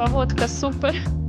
Погодка супер.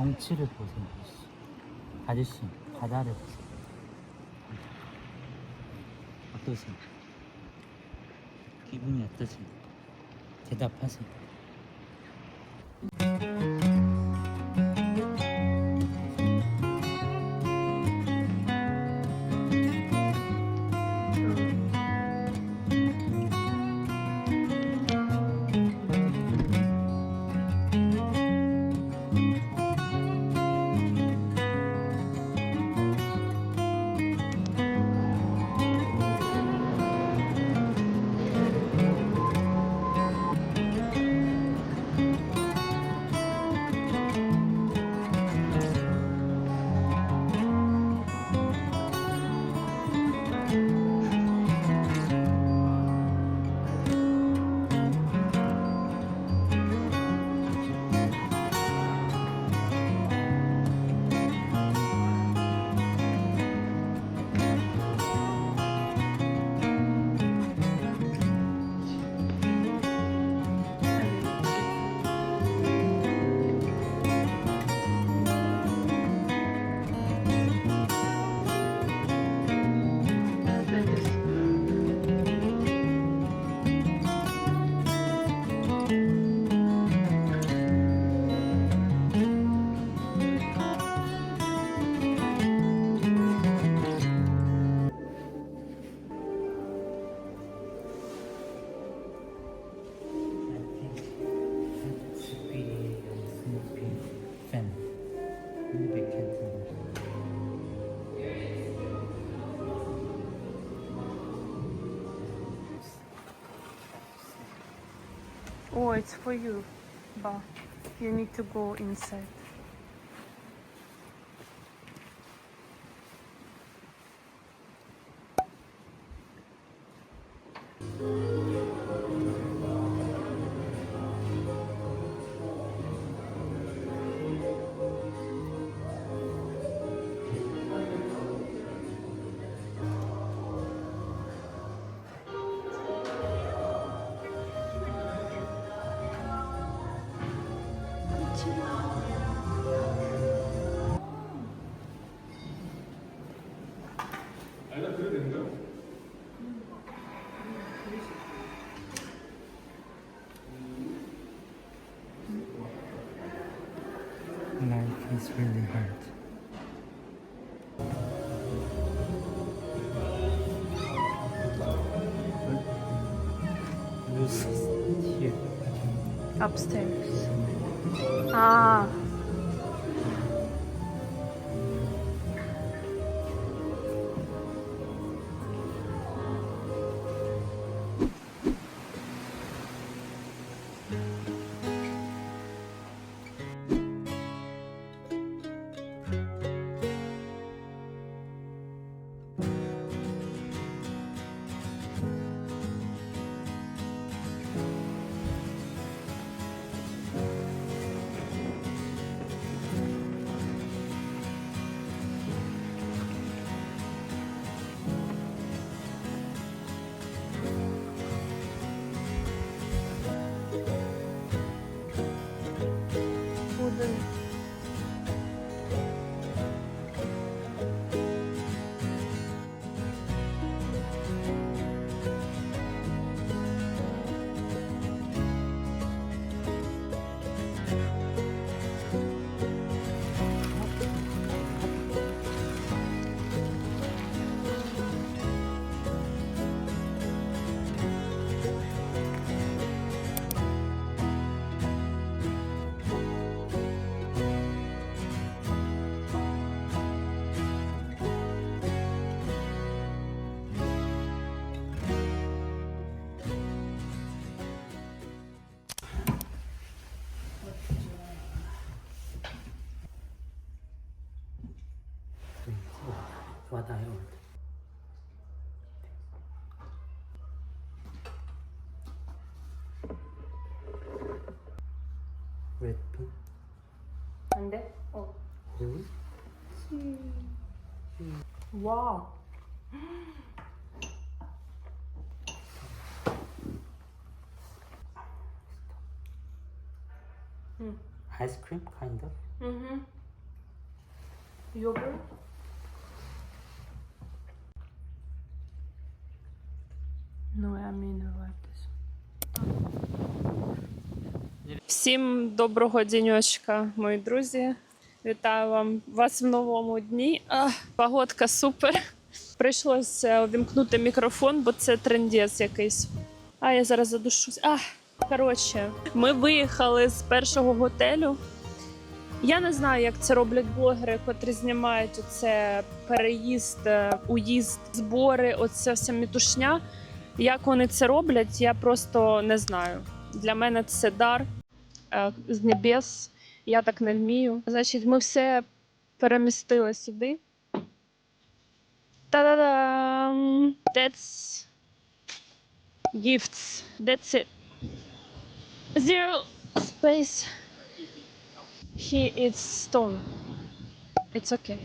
경치를 보세요. 아저씨, 바다를 보세요. 어떠세요? 기분이 어떠세요? 대답하세요. Oh, it's for you, but you need to go inside. It's really hard. Loose here. Upstairs. Ah. 왔다 이러고 왔다 레드핀 안 돼? 어. 응? 음. 와. 음. 아이스크림 kind of. 음. 음. Mean like. Всім доброго денечка, мої друзі. Вітаю вам вас в новому дні. А, погодка супер. Прийшлося увімкнути мікрофон, бо це трендець якийсь. А я зараз задушусь. А, коротше, ми виїхали з першого готелю. Я не знаю, як це роблять блогери, котрі знімають оце переїзд, е, уїзд, збори, оце вся мітушня. Як вони це роблять, я просто не знаю. Для мене це дар е, з небес. Я так не вмію. Значить, ми все перемістили сюди. Та-да-дам! That's gifts. That's it. Zero space. He is stone. It's okay.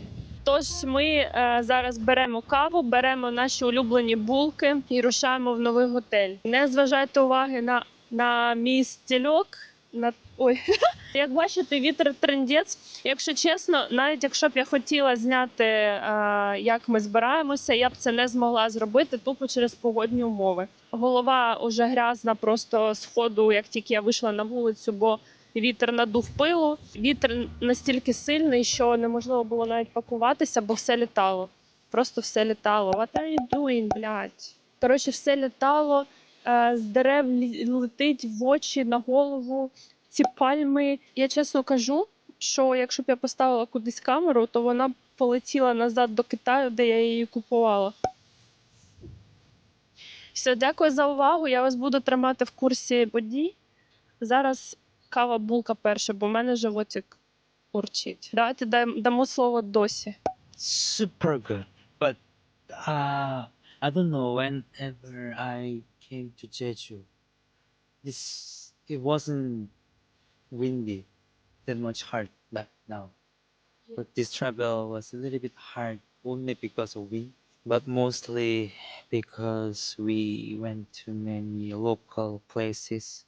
Тож ми е, зараз беремо каву, беремо наші улюблені булки і рушаємо в новий готель. Не зважайте уваги на, на мій стільок. На ой, як бачите, вітер трендець. Якщо чесно, навіть якщо б я хотіла зняти, е, як ми збираємося, я б це не змогла зробити тупо через погодні умови. Голова уже грязна просто з ходу, як тільки я вийшла на вулицю, бо Вітер надув пилу. Вітер настільки сильний, що неможливо було навіть пакуватися, бо все літало. Просто все літало. What are you doing, блядь? Коротше, все літало, е, з дерев летить в очі, на голову, ці пальми. Я чесно кажу, що якщо б я поставила кудись камеру, то вона б полетіла назад до Китаю, де я її купувала. Все, дякую за увагу. Я вас буду тримати в курсі подій. Зараз кава булка перша, бо в мене животик урчить. Давайте дай- дамо слово досі. Super good. But uh, I don't know. Whenever I came to Jeju, this it wasn't windy that much hard like now. But this travel was a little bit hard only because of wind, but mostly because we went to many local places.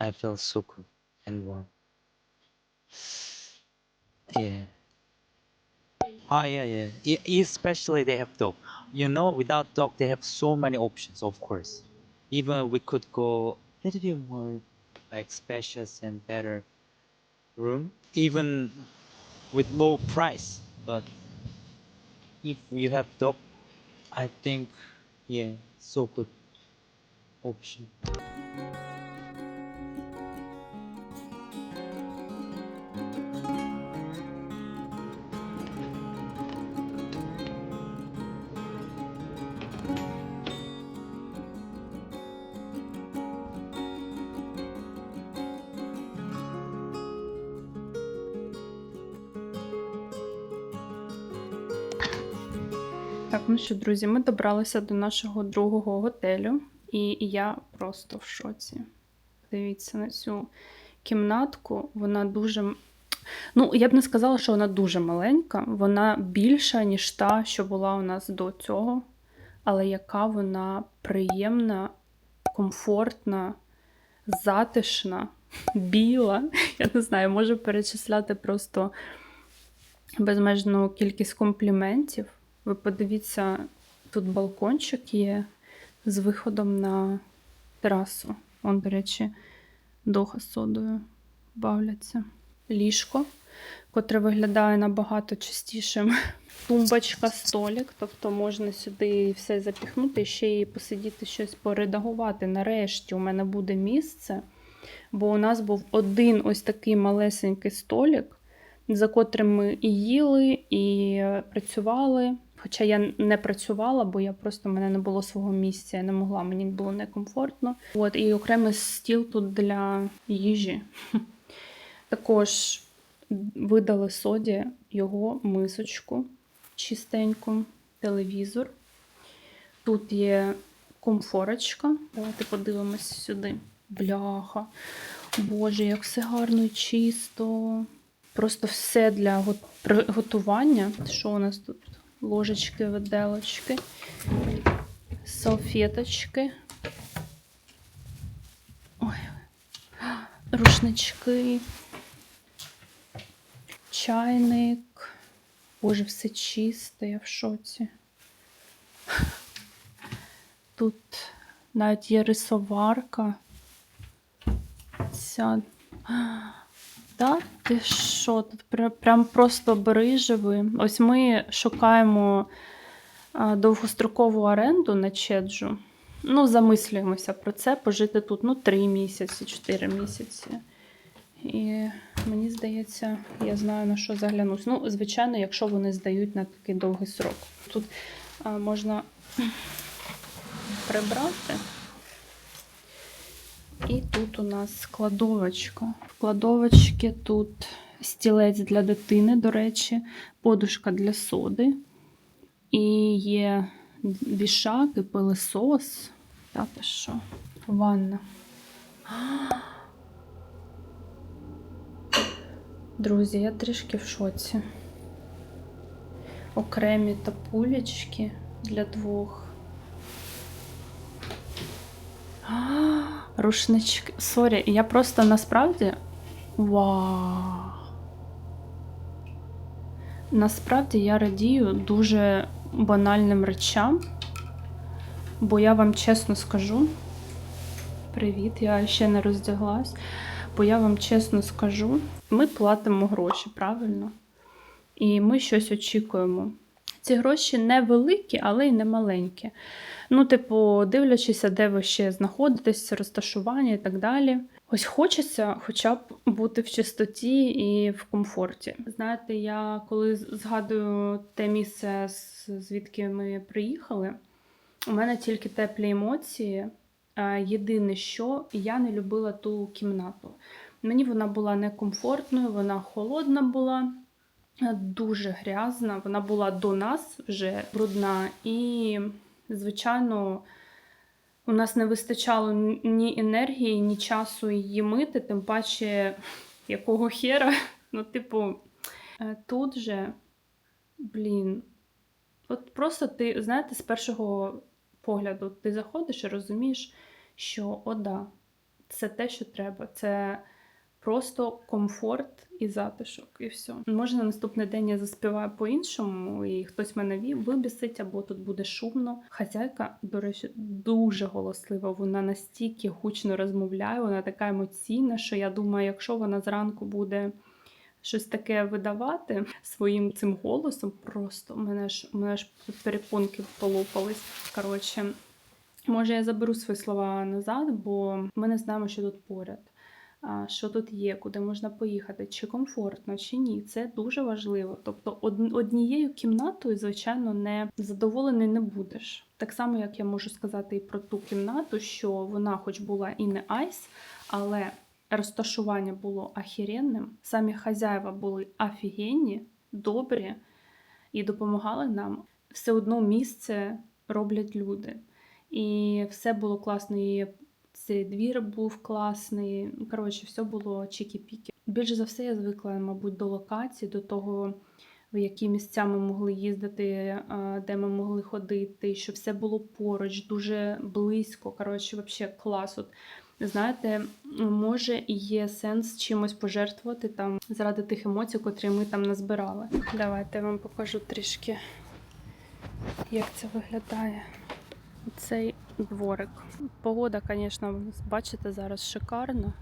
I feel so good and warm. Yeah. Oh yeah, yeah. E- especially they have dog. You know, without dog, they have so many options. Of course, even we could go a little bit more like spacious and better room, even with low price. But if you have dog, I think yeah, so good option. Так, ну що, друзі, ми добралися до нашого другого готелю, і я просто в шоці. Дивіться на цю кімнатку. Вона дуже. Ну, я б не сказала, що вона дуже маленька. Вона більша, ніж та, що була у нас до цього. Але яка вона приємна, комфортна, затишна, біла. Я не знаю, можу перечисляти просто безмежну кількість компліментів. Ви подивіться, тут балкончик є з виходом на терасу. Вон, до речі, доха з содою бавляться. Ліжко, котре виглядає набагато чистішим. Тумбочка, столик, тобто можна сюди все запіхнути, ще і посидіти щось поредагувати. Нарешті у мене буде місце, бо у нас був один ось такий малесенький столик, за котрим ми і їли, і е, працювали. Хоча я не працювала, бо я просто мене не було свого місця, я не могла, мені було некомфортно. От, і окремий стіл тут для їжі. Також видали соді його мисочку чистеньку, телевізор. Тут є комфорочка. Давайте подивимось сюди. Бляха. Боже, як все гарно і чисто. Просто все для го- приготування. Що у нас тут? Ложечки, виделочки, салфеточки. Ой. Рушнички. Чайник. Боже, все чисте, я в шоці. Тут навіть є рисоварка. Ця. Та ти що? Тут прям просто бери. Ось ми шукаємо довгострокову оренду на Чеджу. Ну, замислюємося про це, пожити тут ну, 3 місяці, 4 місяці. І мені здається, я знаю на що заглянусь. Ну, звичайно, якщо вони здають на такий довгий срок. Тут а, можна прибрати. І тут у нас складовочка. В кладовочці тут стілець для дитини, до речі, подушка для соди. І є вішак і пилисос. Та ти що? Ванна. Друзі, я трішки в шоці. Окремі тапулечки для двох. А, Рушнички. Сорі, я просто насправді. Вау. Насправді я радію дуже банальним речам, бо я вам чесно скажу. Привіт, я ще не роздяглась. Бо я вам чесно скажу, ми платимо гроші, правильно? І ми щось очікуємо. Ці гроші не великі, але й не маленькі. Ну, типу, дивлячися, де ви ще знаходитесь, розташування і так далі. Ось хочеться хоча б бути в чистоті і в комфорті. Знаєте, я коли згадую те місце, звідки ми приїхали, у мене тільки теплі емоції. Єдине, що я не любила ту кімнату. Мені вона була некомфортною, вона холодна була, дуже грязна. Вона була до нас вже брудна. І, звичайно, у нас не вистачало ні енергії, ні часу її мити, тим паче якого хера. Ну, типу, е, тут же, блін, от просто ти, знаєте, з першого погляду ти заходиш і розумієш, що о, да, це те, що треба. Це просто комфорт і затишок, і все. Може, на наступний день я заспіваю по-іншому, і хтось мене вибісить, або тут буде шумно. Хазяйка, до речі, дуже голослива. Вона настільки гучно розмовляє, вона така емоційна, що я думаю, якщо вона зранку буде щось таке видавати своїм цим голосом. Просто у мене ж у мене ж перепонки полопались. Коротше, може, я заберу свої слова назад, бо ми не знаємо, що тут поряд. Що тут є, куди можна поїхати, чи комфортно, чи ні. Це дуже важливо. Тобто, однією кімнатою, звичайно, не задоволений не будеш. Так само, як я можу сказати і про ту кімнату, що вона, хоч була і не айс, але розташування було ахіренним. Самі хазяїва були офігенні, добрі і допомагали нам. Все одно місце роблять люди. І все було класно. Цей двір був класний. Ну, Коротше, все було чікі-пікі. Більше за все, я звикла, мабуть, до локації, до того, в які місця ми могли їздити, де ми могли ходити, що все було поруч, дуже близько. Коротше, взагалі клас. От, знаєте, може і є сенс чимось пожертвувати там заради тих емоцій, котрі ми там назбирали. Давайте я вам покажу трішки, як це виглядає. Цей дворик. Погода, звісно, бачите, зараз шикарна.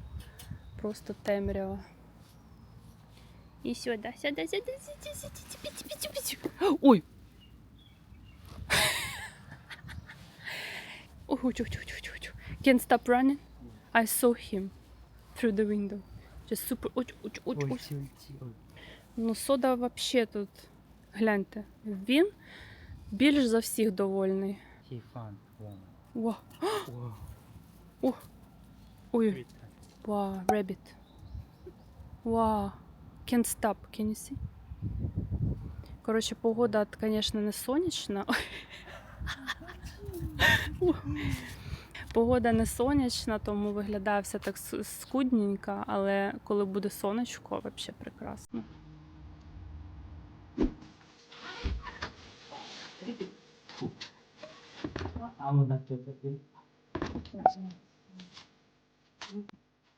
Просто темрява. І сюди, сюди, сюди, сюди, сюди, сюди, сюди, сюди. Ой! Ой. Can't stop running. I saw him through the window. Just super. Ой, ой, ой, ой. Ну, сода взагалі тут. Гляньте. Він більш за всіх довольний. He found one. Wow. Wow. Ой, wow, rabbit. Wow. Can't stop, can you see? Коротше, погода, звісно, не сонячна. Погода не сонячна, тому виглядає все так скудненько, але коли буде сонечко, взагалі прекрасно. Один.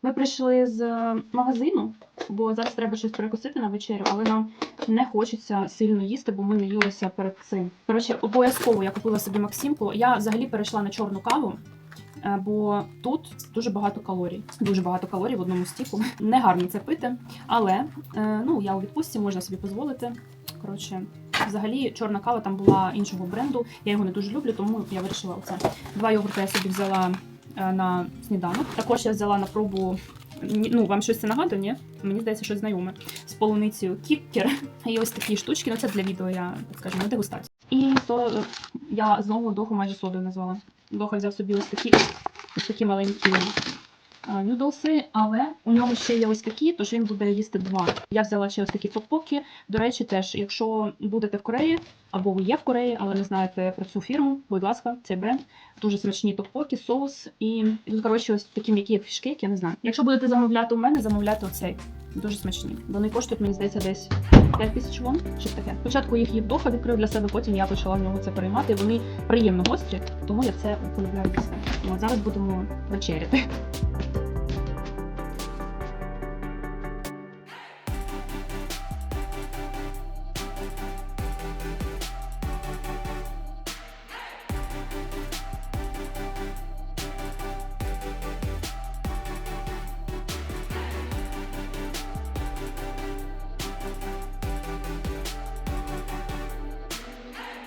Ми прийшли з магазину, бо зараз треба щось перекусити на вечерю, але нам не хочеться сильно їсти, бо ми не їлися перед цим. Коротше, обов'язково я купила собі Максимку. Я взагалі перейшла на чорну каву. е, Бо тут дуже багато калорій. Дуже багато калорій в одному стіку. Не гарно це пити, але е, ну я у відпустці можна собі дозволити. Коротше, взагалі чорна кава там була іншого бренду. Я його не дуже люблю, тому я вирішила оце. Два йогурти я собі взяла е, на сніданок. Також я взяла на пробу. Ну, вам щось це нагадує, ні? Мені здається, щось знайоме. З полуницею кіккер. І ось такі штучки. Ну, це для відео, я скажу, на дегустацію. І то е, я знову доху майже содою назвала. Доха взяв собі ось такі, ось такі маленькі нюдлси, але у нього ще є ось такі, тож він буде їсти два. Я взяла ще ось такі топоки. До речі, теж, якщо будете в Кореї, або ви є в Кореї, але не знаєте про цю фірму, будь ласка, цей бренд. Дуже смачні топоки, соус і тут, коротше, ось такі м'які фішки, я не знаю. Якщо будете замовляти у мене, замовляйте оцей. Дуже смачні. Вони коштують, мені здається, десь 5 тисяч вон, щось таке. Спочатку їх їв доха відкрив для себе, потім я почала в нього це переймати. Вони приємно гострі, тому я це полюбляю. От зараз будемо вечеряти.